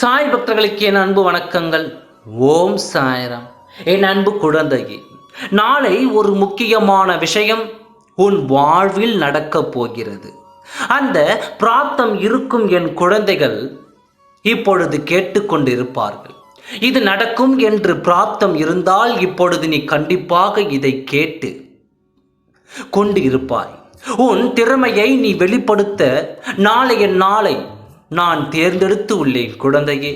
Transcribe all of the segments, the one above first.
சாய் பக்தர்களுக்கு என் அன்பு வணக்கங்கள். ஓம் சாயரம். என் அன்பு குழந்தையே நாளை ஒரு முக்கியமான விஷயம் உன் வாழ்வில் நடக்கப் போகிறது. அந்த பிராப்தம் இருக்கும் என் குழந்தைகள் இப்பொழுது கேட்டுக்கொண்டிருப்பார்கள். இது நடக்கும் என்று பிராப்தம் இருந்தால் இப்பொழுது நீ கண்டிப்பாக இதை கேட்டு கொண்டு இருப்பாய் உன் திறமையை நீ வெளிப்படுத்த நாளைய நாளை நான் தேர்ந்தெடுத்து உள்ளேன் குழந்தையே.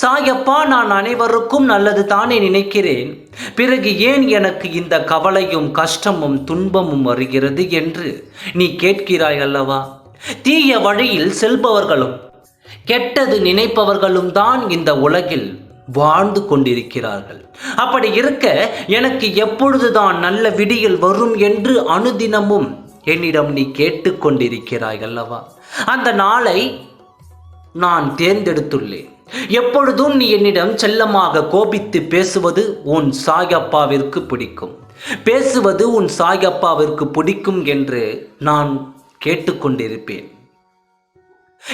சாயப்பா நான் அனைவருக்கும் நல்லது தானே நினைக்கிறேன். பிறகு ஏன் எனக்கு இந்த கவலையும் கஷ்டமும் துன்பமும் வருகிறது என்று நீ கேட்கிறாய் அல்லவா? தீய வழியில் செல்பவர்களும் கெட்டது நினைப்பவர்களும் தான் இந்த உலகில் வாழ்ந்து கொண்டிருக்கிறார்கள். அப்படி இருக்க எனக்கு எப்பொழுதுதான் நல்ல விடியல் வரும் என்று அனுதினமும் என்னிடம் நீ கேட்டுக்கொண்டிருக்கிறாய் அல்லவா? அந்த நாளை நான் தேர்ந்தெடுத்துள்ளேன். எப்பொழுதும் நீ என்னிடம் செல்லமாக கோபித்து பேசுவது உன் சாயப்பாவிற்கு பிடிக்கும். பேசுவது உன் சாயப்பாவிற்கு பிடிக்கும் என்று நான் கேட்டுக்கொண்டிருப்பேன்.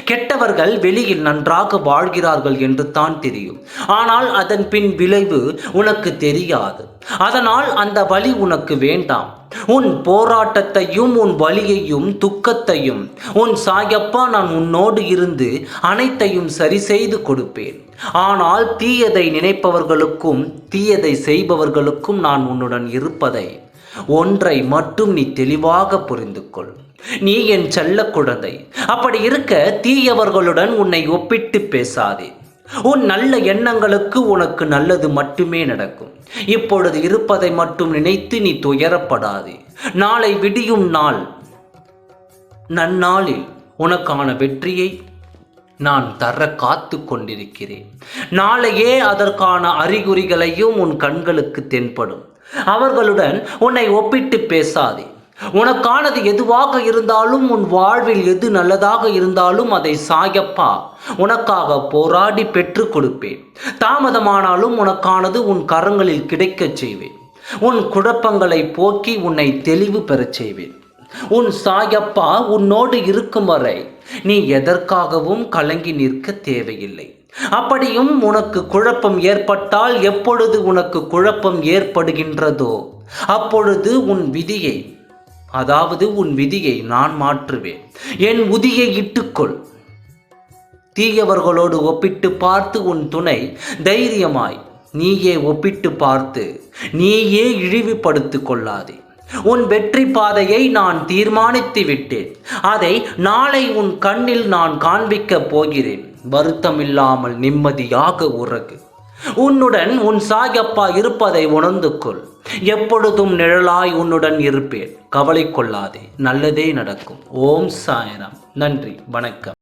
கெட்டவர்கள் வெளியில் நன்றாக வாழ்கிறார்கள் என்று தான் தெரியும். ஆனால் அதன் பின் விளைவு உனக்கு தெரியாது. அதனால் அந்த வழி உனக்கு வேண்டாம். உன் போராட்டத்தையும் உன் வலியையும் துக்கத்தையும் உன் சாயப்பா நான் உன்னோடு இருந்து அனைத்தையும் சரி செய்து கொடுப்பேன். ஆனால் தீயதை நினைப்பவர்களுக்கும் தீயதை செய்பவர்களுக்கும் நான் உன்னுடன் இருப்பதை ஒன்றை மட்டும் நீ தெளிவாக புரிந்து கொள் நீ என் செல்ல குழந்தை. அப்படி இருக்க தீயவர்களுடன் உன்னை ஒப்பிட்டு பேசாதே. உன் நல்ல எண்ணங்களுக்கு உனக்கு நல்லது மட்டுமே நடக்கும். இப்பொழுது இருப்பதை மட்டும் நினைத்து நீ துயரப்படாதே. நாளை விடியும் நாள் நன்னாளில் உனக்கான வெற்றியை நான் தர காத்து கொண்டிருக்கிறேன். நாளையே அதற்கான அறிகுறிகளையும் உன் கண்களுக்கு தென்படும். அவர்களுடன் உன்னை ஒப்பிட்டு பேசாதே. உனக்கானது எதுவாக இருந்தாலும் உன் வாழ்வில் எது நல்லதாக இருந்தாலும் அதை சாயப்பா. உனக்காக போராடி பெற்று கொடுப்பேன். தாமதமானாலும் உனக்கானது உன் கரங்களில் கிடைக்கச் செய்வேன். உன் குழப்பங்களை போக்கி உன்னை தெளிவு பெறச் செய்வேன். உன் சாயப்பா உன்னோடு இருக்கும் வரை நீ எதற்காகவும் கலங்கி நிற்க தேவையில்லை. அப்படியும் உனக்கு குழப்பம் ஏற்பட்டால் எப்பொழுது உனக்கு குழப்பம் ஏற்படுகின்றதோ அப்பொழுது உன் விதியை அதாவது உன் விதியை நான் மாற்றுவேன். என் உதியை இட்டுக்கொள். தீயவர்களோடு ஒப்பிட்டு பார்த்து உன் துணை. தைரியமாய் நீயே ஒப்பிட்டு பார்த்து நீயே இழிவுபடுத்து கொள்ளாதே. உன் வெற்றி பாதையை நான் தீர்மானித்து விட்டேன். அதை நாளை உன் கண்ணில் நான் காண்பிக்கப் போகிறேன். வருத்தமில்லாமல் நிம்மதியாக உறகு. உன்னுடன் உன் சாயப்பா இருப்பதை உணர்ந்து கொள் எப்பொழுதும் நிழலாய் உன்னுடன் இருப்பேன். கவலை கொள்ளாதே. நல்லதே நடக்கும். ஓம் சாயனம் நன்றி. வணக்கம்.